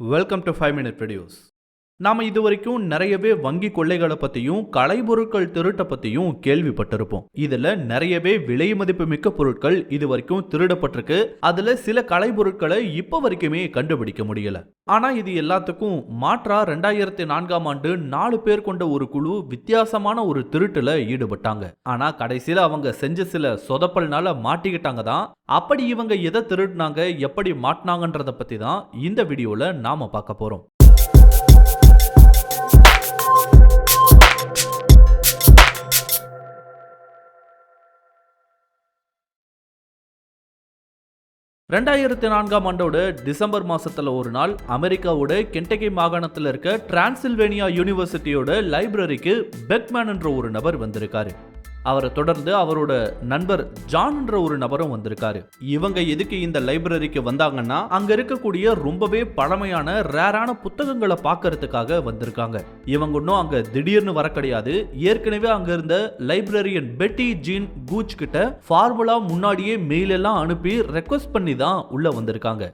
Welcome to five minute videos நாம் இது வரைக்கும் நிறையவே வங்கி கொள்ளைகளை பற்றியும் கலைப்பொருட்கள் திருட்ட பற்றியும் கேள்விப்பட்டிருப்போம். இதில் நிறையவே விலை மதிப்பு மிக்க பொருட்கள் இது வரைக்கும் திருடப்பட்டிருக்கு. அதில் சில கலைப்பொருட்களை இப்போ வரைக்குமே கண்டுபிடிக்க முடியல. ஆனால் இது எல்லாத்துக்கும் மாற்றா ரெண்டாயிரத்தி நான்காம் ஆண்டு நாலு பேர் கொண்ட ஒரு குழு வித்தியாசமான ஒரு திருட்டில் ஈடுபட்டாங்க. ஆனால் கடைசியில் அவங்க செஞ்ச சில சொதப்பல்னால மாட்டிக்கிட்டாங்க தான். அப்படி இவங்க எதை திருடினாங்க எப்படி மாட்டினாங்கன்றதை பற்றி தான் இந்த வீடியோவில் நாம பார்க்க போகிறோம் ரெண்டாயிரத்தி நான்காம் ஆண்டோட டிசம்பர் மாசத்துல ஒரு நாள் அமெரிக்காவோட கென்டகி மாகாணத்தில் இருக்க டிரான்சில்வேனியா யூனிவர்சிட்டியோட லைப்ரரிக்கு பெக்மேன் என்ற ஒரு நபர் வந்திருக்காரு. அவரை தொடர்ந்து அவரோட நண்பர் ஜான்ன்ற ஒரு நபரும் வந்திருக்காரு. இவங்க எதுக்கு இந்த லைப்ரரிக்கு வந்தாங்கன்னா அங்க இருக்கக்கூடிய ரொம்பவே பழமையான ரேரான புத்தகங்களை பார்க்கறதுக்காக வந்திருக்காங்க. இவங்க இன்னும் அங்க திடீர்னு வர கிடையாது. ஏற்கனவே அங்க இருந்த லைப்ரரியன் பெட்டி ஜீன் கூச் கிட்ட ஃபார்முலா முன்னாடியே மெயில் எல்லாம் அனுப்பி ரெக்வஸ்ட் பண்ணி தான் உள்ள வந்திருக்காங்க.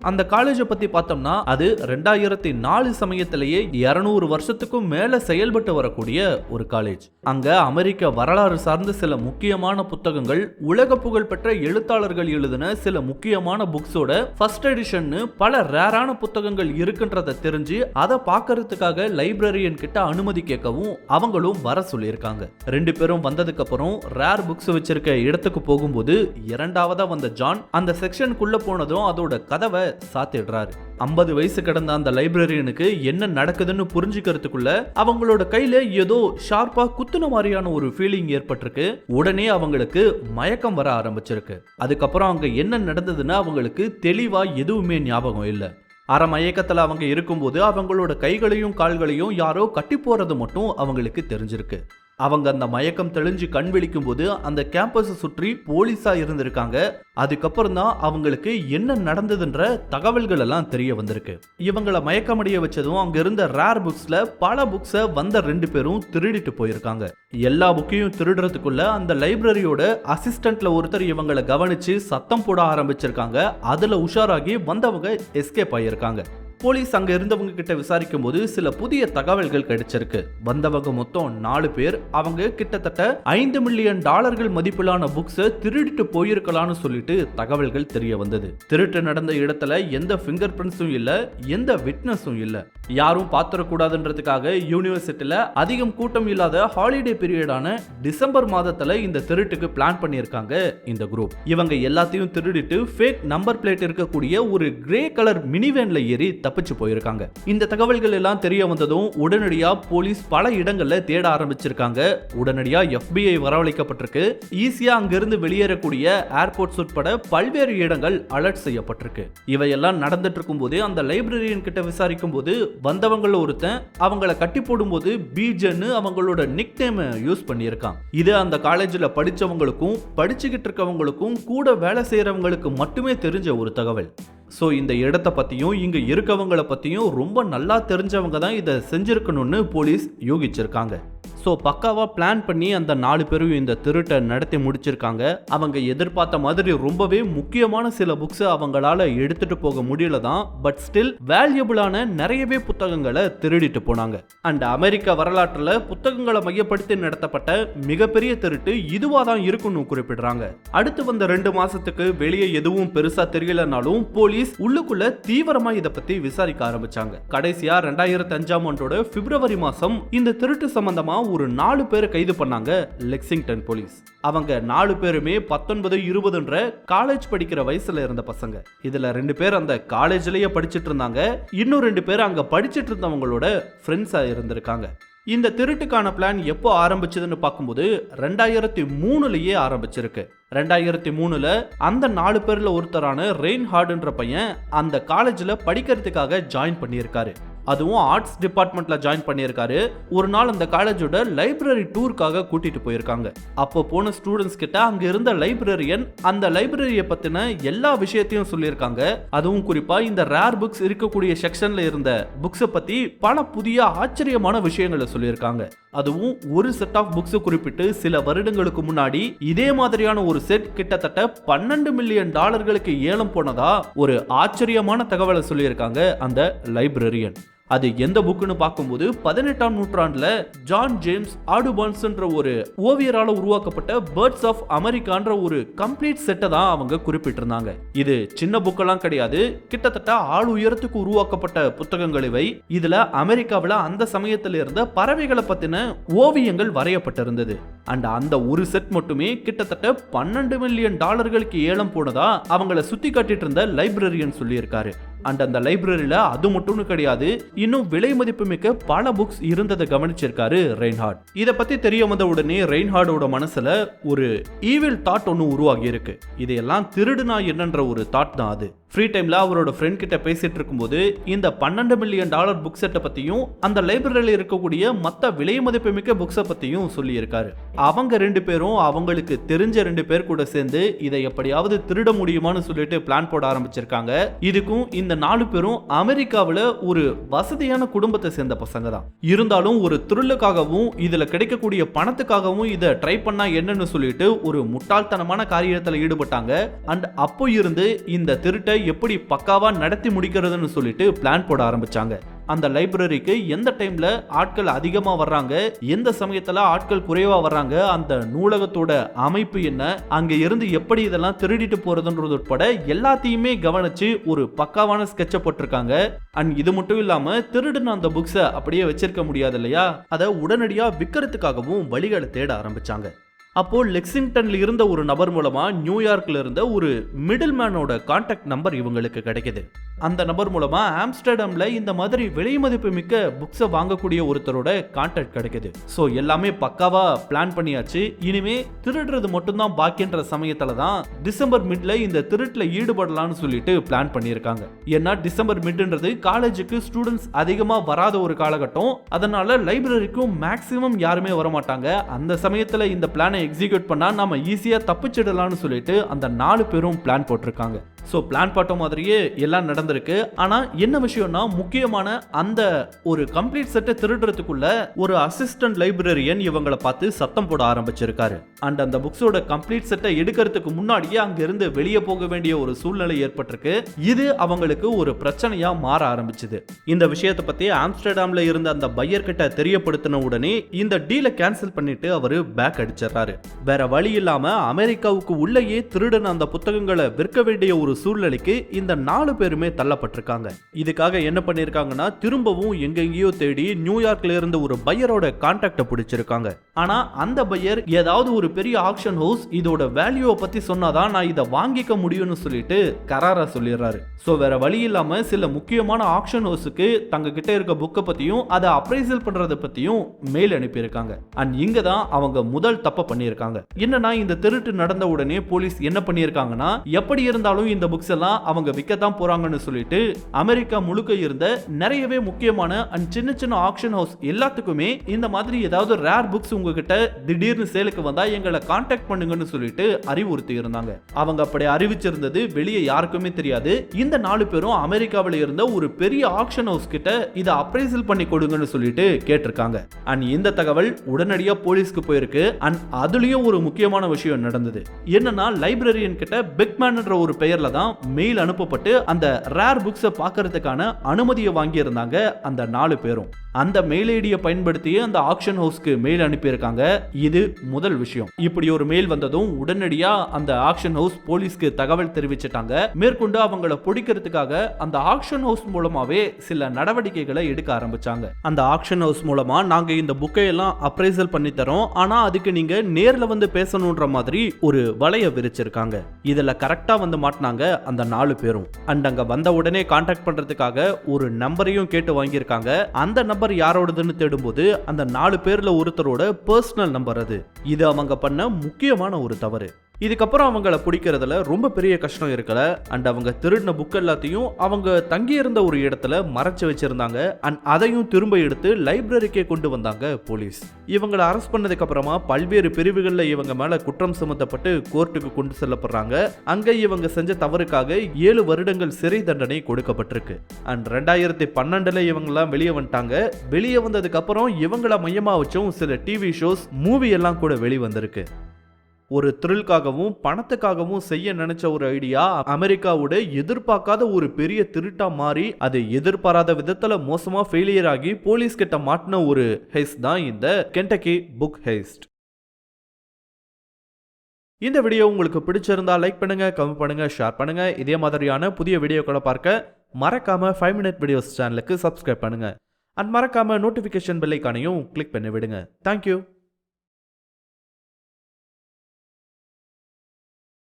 அந்த காலேஜை பத்தி பார்த்தோம்னா அது ரெண்டாயிரத்தி நாலு சமயத்திலேயே இருநூறு வருஷத்துக்கும் மேல செயல்பட்டு வரக்கூடிய ஒரு காலேஜ் அங்க அமெரிக்க வரலாறு சார்ந்த சில முக்கியமான புத்தகங்கள் உலக புகழ் பெற்ற எழுத்தாளர்கள் எழுதின சில முக்கியமான புக்ஸோட ஃபர்ஸ்ட் எடிஷன்னு பல ரேரான புத்தகங்கள் இருக்குன்றத தெரிஞ்சு அதை பார்க்கறதுக்காக லைப்ரரியன் கிட்ட அனுமதி கேட்கவும் அவங்களும் வர சொல்லியிருக்காங்க. ரெண்டு பேரும் வந்ததுக்கு அப்புறம் ரேர் புக்ஸ் வச்சிருக்க இடத்துக்கு போகும்போது இரண்டாவதா வந்த ஜான் அந்த செக்ஷனுக்குள்ள போனதும் அதோட கதவை சாத்திடுறாரு. ஐம்பது வயசு கடந்த அந்த லைப்ரரியனுக்கு என்ன நடக்குதுன்னு புரிஞ்சுக்கிறதுக்குள்ள அவங்களோட கையில ஏதோ ஷார்ப்பா குத்துன மாதிரியான ஒரு ஃபீலிங் ஏற்பட்டிருக்கு. உடனே அவங்களுக்கு மயக்கம் வர ஆரம்பிச்சிருக்கு. அதுக்கப்புறம் அங்க என்ன நடந்ததுன்னு அவங்களுக்கு தெளிவா எதுவுமே ஞாபகம் இல்லை. அரை அவங்க இருக்கும்போது அவங்களோட கைகளையும் கால்களையும் யாரோ கட்டி போறது மட்டும் அவங்களுக்கு தெரிஞ்சிருக்கு. அவங்க அந்த மயக்கம் தெளிஞ்சு கண் விழிக்கும் போது அந்த கேம்பஸை சுற்றி போலீஸா இருந்திருக்காங்க. அதுக்கப்புறம் தான் அவங்களுக்கு என்ன நடந்ததுன்ற தகவல்கள் எல்லாம் தெரிய வந்திருக்கு. இவங்களை மயக்கமடைய வச்சதும் அங்க இருந்த ரேர் புக்ஸ்ல பல புக்ஸை வந்த ரெண்டு பேரும் திருடிட்டு போயிருக்காங்க. எல்லா புக்கையும் திருடுறதுக்குள்ள அந்த லைப்ரரியோட அசிஸ்டன்ட்ல ஒருத்தர் இவங்களை கவனிச்சு சத்தம் போட ஆரம்பிச்சிருக்காங்க. அதுல உஷாராகி வந்தவங்க எஸ்கேப் ஆகியிருக்காங்க போலீஸ் அங்க இருந்தவங்க கிட்ட விசாரிக்கும் போது சில புதிய தகவல்கள் கிடைச்சிருக்கு. வந்தவங்க மொத்தம் நாலு பேர். அவங்க கிட்டத்தட்ட ஐந்து மில்லியன் டாலர்கள் மதிப்பிலான புக்ஸை திருடிட்டு போயிருக்கலாம்னு சொல்லிட்டு தகவல்கள் தெரிய வந்தது. திருட்டு நடந்த இடத்துல எந்த ஃபிங்கர் பிரிண்ட்ஸும் இல்ல எந்த விட்னஸும் இல்ல. யாரும் பார்த்துடக்கூடாதுன்றதுக்காக யூனிவர்சிட்டியில அதிகம் கூட்டம் இல்லாத ஹாலிடே பீரியடான டிசம்பர் மாதத்துல இந்த திருட்டுக்கு பிளான் பண்ணியிருக்காங்க இந்த குரூப் இவங்க எல்லாத்தையும் திருடிட்டு ஃபேக் நம்பர் பிளேட் இருக்கக்கூடிய ஒரு கிரே கலர் மினிவேன்ல ஏறி தப்பிச்சு போயிருக்காங்க. இந்த தகவல்கள் எல்லாம் தெரிய வந்ததும் உடனடியா போலீஸ் பல இடங்கள்ல தேட ஆரம்பிச்சிருக்காங்க. உடனடியா எஃபிஐ வரவழைக்கப்பட்டிருக்கு. ஈஸியா அங்கிருந்து வெளியேறக்கூடிய ஏர்போர்ட்ஸ் உட்பட பல்வேறு இடங்கள் அலர்ட் செய்யப்பட்டிருக்கு. இவையெல்லாம் நடந்துட்டு இருக்கும் போது அந்த லைப்ரரியன் கிட்ட விசாரிக்கும் போது வந்தவங்கள ஒருத்தன் அவங்கள கட்டி போடும்போது பீஜன்னு அவங்களோட நிக் நேம் யூஸ் பண்ணியிருக்கான். இது அந்த காலேஜில் படிச்சவங்களுக்கும் படிச்சுக்கிட்டு இருக்கவங்களுக்கும் கூட வேலை செய்யறவங்களுக்கு மட்டுமே தெரிஞ்ச ஒரு தகவல். ஸோ இந்த இடத்த பற்றியும் இங்கே இருக்கவங்களை பற்றியும் ரொம்ப நல்லா தெரிஞ்சவங்க தான் இதை செஞ்சுருக்கணும்னு போலீஸ் யூகிச்சிருக்காங்க. ஸோ பக்காவாக பிளான் பண்ணி அந்த நாலு பேரும் இந்த திருட்டை நடத்தி முடிச்சிருக்காங்க. அவங்க எதிர்பார்த்த மாதிரி ரொம்பவே முக்கியமான சில புக்ஸை அவங்களால எடுத்துட்டு போக முடியல தான். பட் ஸ்டில் வேல்யூபிளான நிறையவே புத்தகங்களை திருடிட்டு போனாங்க. அண்ட் அமெரிக்க வரலாற்றில் புத்தகங்களை மையப்படுத்தி நடத்தப்பட்ட மிகப்பெரிய திருட்டு இதுவாக தான் இருக்குன்னு குறிப்பிடுறாங்க. அடுத்து வந்த ரெண்டு மாசத்துக்கு வெளியே எதுவும் பெருசா தெரியலனாலும் போலீஸ் உள்ளுக்குள்ள தீவிரமா இதை பத்தி விசாரிக்க ஆரம்பிச்சாங்க. கடைசியா ரெண்டாயிரத்தி அஞ்சாம் ஆண்டோட பிப்ரவரி மாசம் இந்த திருட்டு சம்பந்தமா ஒரு நாலு பேரை கைது பண்ணாங்க லெக்சிங்டன் போலீஸ். அவங்க நாலு பேருமே பத்தொன்பது இருபதுன்ற காலேஜ் படிக்கிற வயசுல இருந்த பசங்க. இதுல ரெண்டு பேர் அந்த காலேஜ்லயே படிச்சுட்டு இருந்தாங்க. இன்னும் ரெண்டு பேர் அங்க படிச்சுட்டு இருந்தவங்களோட ஃப்ரெண்ட்ஸா இருந்திருக்காங்க. இந்த திருட்டுக்கான பிளான் எப்போ ஆரம்பிச்சதுன்னு பார்க்கும்போது ரெண்டாயிரத்தி மூணுலயே ஆரம்பிச்சிருக்கு. ரெண்டாயிரத்தி மூணுல அந்த நாலு பேர்ல ஒருத்தரான ரெயின் ஹார்டுன்ற பையன் அந்த காலேஜ்ல படிக்கிறதுக்காக ஜாயின் பண்ணியிருக்காரு. அதுவும் ஆர்ட்ஸ் டிபார்ட்மெண்ட்டில் ஜாயின் பண்ணியிருக்காரு. ஒரு நாள் அந்த காலேஜோட லைப்ரரி டூருக்காக கூட்டிகிட்டு போயிருக்காங்க. அப்போ போன ஸ்டூடெண்ட்ஸ் கிட்ட அங்கே இருந்த லைப்ரரியன் அந்த லைப்ரரியை பற்றின எல்லா விஷயத்தையும் சொல்லியிருக்காங்க. அதுவும் குறிப்பாக இந்த ரேர் புக்ஸ் இருக்கக்கூடிய செக்ஷனில் இருந்த புக்ஸை பற்றி பல புதிய ஆச்சரியமான விஷயங்களை சொல்லியிருக்காங்க. அதுவும் ஒரு செட் ஆஃப் புக்ஸை குறிப்பிட்டு சில வருடங்களுக்கு முன்னாடி இதே மாதிரியான ஒரு செட் கிட்டத்தட்ட பன்னெண்டு மில்லியன் டாலர்களுக்கு ஏலம் போனதா ஒரு ஆச்சரியமான தகவலை சொல்லியிருக்காங்க அந்த லைப்ரரியன் அது எந்த புக்குன்னு பார்க்கும்போது பதினெட்டாம் நூற்றாண்டுல ஜான் ஜேம்ஸ் ஆடுபான்ஸ்ன்ற ஒரு ஓவியரால உருவாக்கப்பட்ட பேர்ட்ஸ் ஆஃப் அமெரிக்கான்ற ஒரு கம்ப்ளீட் செட்டை தான் அவங்க குறிப்பிட்டிருந்தாங்க. இது சின்ன புக்கெல்லாம் கிடையாது. கிட்டத்தட்ட ஆள் உயரத்துக்கு உருவாக்கப்பட்ட புத்தகங்கள் இவை. இதுல அமெரிக்காவில் அந்த சமயத்தில் இருந்த பறவைகளை பத்தின ஓவியங்கள் வரையப்பட்டிருந்தது. அண்ட் அந்த ஒரு செட் மட்டுமே கிட்டத்தட்ட பன்னெண்டு மில்லியன் டாலர்களுக்கு ஏலம் போனதா அவங்கள சுத்தி காட்டிட்டு இருந்த லைப்ரரியன் சொல்லியிருக்காரு. அண்ட் அந்த லைப்ரரியில அது மட்டும்னு கிடையாது இன்னும் விலை மதிப்புமிக்க பல புக்ஸ் இருந்ததை கவனிச்சிருக்காரு ரெயின்ஹார்ட் இதை பத்தி தெரிய வந்த உடனே ரெயின்ஹார்டோட மனசுல ஒரு ஈவில் தாட் ஒன்று உருவாகி இருக்கு இதையெல்லாம் திருடுனா என்னன்ற ஒரு தாட் தான் அது. ஃப்ரீ டைம்ல அவரோட ஃப்ரெண்ட் கிட்ட பேசிட்டு இருக்கும்போது இந்த பன்னெண்டு மில்லியன் டாலர் புக் செட்டை பத்தியும் அந்த லைப்ரரியில் இருக்கக்கூடிய மற்ற விலை மதிப்புமிக்க புக்ஸை பத்தியும் சொல்லியிருக்காரு. அவங்க ரெண்டு பேரும் அவங்களுக்கு தெரிஞ்ச ரெண்டு பேர் கூட சேர்ந்து இதை எப்படியாவது திருட முடியுமான்னு சொல்லிட்டு பிளான் போட ஆரம்பிச்சிருக்காங்க. இதுக்கும் இந்த இந்த நாலு பேரும் அமெரிக்காவில் ஒரு வசதியான குடும்பத்தை சேர்ந்த பசங்க தான். இருந்தாலும் ஒரு த்ரில்லுக்காகவும் இதில் கிடைக்கக்கூடிய பணத்துக்காகவும் இதை ட்ரை பண்ணால் என்னன்னு சொல்லிட்டு ஒரு முட்டாள்தனமான காரியத்தில் ஈடுபட்டாங்க. அண்ட் அப்போ இருந்து இந்த திருட்டை எப்படி பக்காவாக நடத்தி முடிக்கிறதுன்னு சொல்லிட்டு பிளான் போட ஆரம்பிச்சாங்க. அந்த லைப்ரரிக்கு எந்த டைம்ல ஆட்கள் அதிகமா வர்றாங்க எந்த சமயத்துல ஆட்கள் குறைவா வர்றாங்க அந்த நூலகத்தோட அமைப்பு என்ன அங்க இருந்து எப்படி இதெல்லாம் திருடிட்டு போறதுன்றது உட்பட எல்லாத்தையுமே கவனிச்சு ஒரு பக்காவான ஸ்கெட்சை போட்டிருக்காங்க. அண்ட் இது மட்டும் இல்லாம திருடுன அந்த புக்ஸை அப்படியே வச்சிருக்க முடியாது இல்லையா? அதை உடனடியாக விற்கிறதுக்காகவும் வழிகளை தேட ஆரம்பிச்சாங்க. அப்போது லெக்ஸிங்டனில் இருந்த ஒரு நபர் மூலமாக நியூயார்க்கில் இருந்த ஒரு மிடில் மேனோட கான்டாக்ட் நம்பர் இவங்களுக்கு கிடைக்குது. அந்த நபர் மூலமாக ஆம்ஸ்டர்டமில் இந்த மாதிரி விலை மதிப்பு மிக்க புக்ஸை வாங்கக்கூடிய ஒருத்தரோட கான்டாக்ட் கிடைக்குது. ஸோ எல்லாமே பக்காவாக பிளான் பண்ணியாச்சு. இனிமே திருடுறது மட்டும்தான் பாக்கின்ற சமயத்தில் தான் டிசம்பர் மிட்ல இந்த திருட்டில் ஈடுபடலாம்னு சொல்லிட்டு பிளான் பண்ணியிருக்காங்க. ஏன்னா டிசம்பர் மிட்ன்றது காலேஜுக்கு ஸ்டூடெண்ட்ஸ் அதிகமாக வராத ஒரு காலகட்டம். அதனால லைப்ரரிக்கும் மேக்சிமம் யாருமே வரமாட்டாங்க. அந்த சமயத்தில் இந்த பிளானை எக்ஸிக்யூட் பண்ணா நம்ம ஈஸியா தப்பிச்சிடலாம்னு சொல்லிட்டு அந்த நாலு பேரும் பிளான் போட்டிருக்காங்க. ஸோ பிளான் போட்ட மாதிரியே எல்லாம் நடந்திருக்கு. ஆனால் என்ன விஷயம்னா முக்கியமான அந்த ஒரு கம்ப்ளீட் செட்டை திருடுறதுக்குள்ள ஒரு அசிஸ்டன்ட் லைப்ரரியன் இவங்களை பார்த்து சத்தம் போட ஆரம்பிச்சிருக்காரு. அண்ட் அந்த புக்ஸோட கம்ப்ளீட் செட்டை எடுக்கிறதுக்கு முன்னாடியே அங்கிருந்து வெளியே போக வேண்டிய ஒரு சூழ்நிலை ஏற்பட்டிருக்கு. இது அவங்களுக்கு ஒரு பிரச்சனையா மாற ஆரம்பிச்சுது. இந்த விஷயத்தை பத்தி ஆம்ஸ்டர்டாம்ல இருந்த அந்த பையர் கிட்ட தெரியப்படுத்தின உடனே இந்த டீலை கேன்சல் பண்ணிட்டு அவரு பேக் அடிச்சிடறாரு. வேற வழி இல்லாம அமெரிக்காவுக்கு உள்ளேயே திருடின அந்த புத்தகங்களை விற்க வேண்டிய ஒரு சூழ்நிலைக்கு இந்த நாலு பேருமே தள்ளப்பட்டிருக்காங்க. இதுக்காக என்ன பண்ணியிருக்காங்கன்னா திரும்பவும் எங்கெங்கேயோ தேடி நியூயார்க்ல இருந்த ஒரு பையரோட கான்டாக்டை பிடிச்சிருக்காங்க. ஆனால் அந்த பையர் ஏதாவது ஒரு பெரிய ஆக்ஷன் ஹவுஸ் இதோட வேல்யூவை பற்றி சொன்னாதான் நான் இதை வாங்கிக்க முடியும்னு சொல்லிட்டு கராரா சொல்லிடுறாரு. ஸோ வேற வழி இல்லாமல் சில முக்கியமான ஆக்ஷன் ஹவுஸுக்கு தங்ககிட்ட இருக்க புக்கை பற்றியும் அதை அப்ரைசல் பண்ணுறத பற்றியும் மெயில் அனுப்பியிருக்காங்க. அண்ட் இங்கே தான் அவங்க முதல் தப்பை பண்ணியிருக்காங்க. என்னன்னா இந்த திருட்டு நடந்த உடனே போலீஸ் என்ன பண்ணியிருக்காங்கன்னா எப்படி இருந்தாலும் இந்த புக்ஸ் எல்லாம் அவங்க விற்கத்தான் போகிறாங்கன்னு சொல்லிட்டு அமெரிக்கா முழுக்க இருந்த நிறையவே முக்கியமான அண்ட் சின்ன சின்ன ஆக்ஷன் ஹவுஸ் எல்லாத்துக்குமே இந்த மாதிரி ஏதாவது ரேர் புக்ஸ் உங்ககிட்ட திடீர்னு சேலுக்கு வந்தா எங்களை காண்டாக்ட் பண்ணுங்கன்னு சொல்லிட்டு அறிவுறுத்தி இருந்தாங்க அவங்க அப்படி அறிவிச்சிருந்தது வெளியே யாருக்குமே தெரியாது. இந்த நாலு பேரும் அமெரிக்காவில் இருந்த ஒரு பெரிய ஆக்ஷன் ஹவுஸ் கிட்ட இதை அப்ரைசல் பண்ணி கொடுங்கன்னு சொல்லிட்டு கேட்டிருக்காங்க. அண்ட் இந்த தகவல் உடனடியாக போலீஸ்க்கு போயிருக்கு. அண்ட் அதுலயும் ஒரு முக்கியமான விஷயம் நடந்தது. என்னன்னா லைப்ரரியன் கிட்ட பிக்மேன்ன்ற ஒரு பெயர்ல தான் மெயில் அனுப்பப்பட்டு அந்த ரேர் புக்ஸை பார்க்கறதுக்கான அனுமதியை வாங்கியிருந்தாங்க அந்த நாலு பேரும். அந்த மெயில் ஐடியை பயன்படுத்தி அந்த ஆக்ஷன் ஹவுஸ்க்கு மெயில் அனுப்பியிருக்காங்க. இது முதல் விஷயம். இப்படி ஒரு மெயில் வந்ததும் உடனடியா அந்த ஆக்ஷன் ஹவுஸ் போலீஸ்க்கு தகவல் தெரிவிச்சிட்டாங்க. மேற்கொண்டு அவங்கள பிடிக்கிறதுக்காக அந்த ஆக்ஷன் ஹவுஸ் மூலமாவே சில நடவடிக்கைகளை எடுக்க ஆரம்பிச்சாங்க. அந்த ஆக்ஷன் ஹவுஸ் மூலமா நாங்க இந்த புக்கை எல்லாம் அப்ரைசல் பண்ணி தரோம். ஆனா அதுக்கு நீங்க நேர்ல வந்து பேசணுன்ற மாதிரி ஒரு வலைய விரிச்சிருக்காங்க. இதுல கரெக்டா வந்து மாட்டினாங்க அந்த நாலு பேரும். அண்ட் அங்க வந்த உடனே கான்டாக்ட் பண்றதுக்காக ஒரு நம்பரையும் கேட்டு வாங்கியிருக்காங்க. அந்த நம்பர் யாரோடதுன்னு தேடும்போது அந்த நாலு பேர்ல ஒருத்தரோட பர்சனல் நம்பர் அது. இது அவங்க பண்ண முக்கியமான ஒரு தவறு. இதுக்கப்புறம் அவங்கள பிடிக்கிறதுல ரொம்ப பெரிய கஷ்டம் இருக்கல. அண்ட் அவங்க திருடின புக் எல்லாத்தையும் அவங்க தங்கியிருந்த ஒரு இடத்துல மறைச்சு வச்சிருந்தாங்க. அண்ட் அதையும் திரும்ப எடுத்து லைப்ரரிக்கே கொண்டு வந்தாங்க போலீஸ் இவங்களை அரெஸ்ட் பண்ணதுக்கு அப்புறமா பல்வேறு பிரிவுகளில் இவங்க மேல குற்றம் சுமத்தப்பட்டு கோர்ட்டுக்கு கொண்டு செல்லப்படுறாங்க. அங்க இவங்க செஞ்ச தவறுக்காக ஏழு வருடங்கள் சிறை தண்டனை கொடுக்கப்பட்டிருக்கு. அண்ட் ரெண்டாயிரத்தி பன்னெண்டுல இவங்கெல்லாம் வெளியே வந்துட்டாங்க. வெளியே வந்ததுக்கு அப்புறம் இவங்கள மையமா வச்சும் சில டிவி ஷோஸ் மூவி எல்லாம் கூட வெளிவந்திருக்கு. ஒரு த்ரில்காகவும் பணத்துக்காகவும் செய்ய நினைச்ச ஒரு ஐடியா அமெரிக்காவோட எதிர்பார்க்காத ஒரு பெரிய திருட்டா மாறி அது எதிர்பாராத விதத்துல மோசமா ஃபெயிலியர் ஆகி போலீஸ் கிட்ட மாட்டின ஒரு ஹெஸ் தான் இந்த கென்டக்கி புக் ஹெஸ்ட் இந்த வீடியோ உங்களுக்கு பிடிச்சிருந்தா லைக் பண்ணுங்க கமெண்ட் பண்ணுங்க ஷேர் பண்ணுங்க. இதே மாதிரியான புதிய வீடியோக்களை பார்க்க மறக்காம ஃபைவ் மினிட் வீடியோஸ் சேனலுக்கு சப்ஸ்கிரைப் பண்ணுங்க. அண்ட் மறக்காம நோட்டிஃபிகேஷன் பெல்லைக்கானையும் கிளிக் பண்ணி விடுங்க. Thank you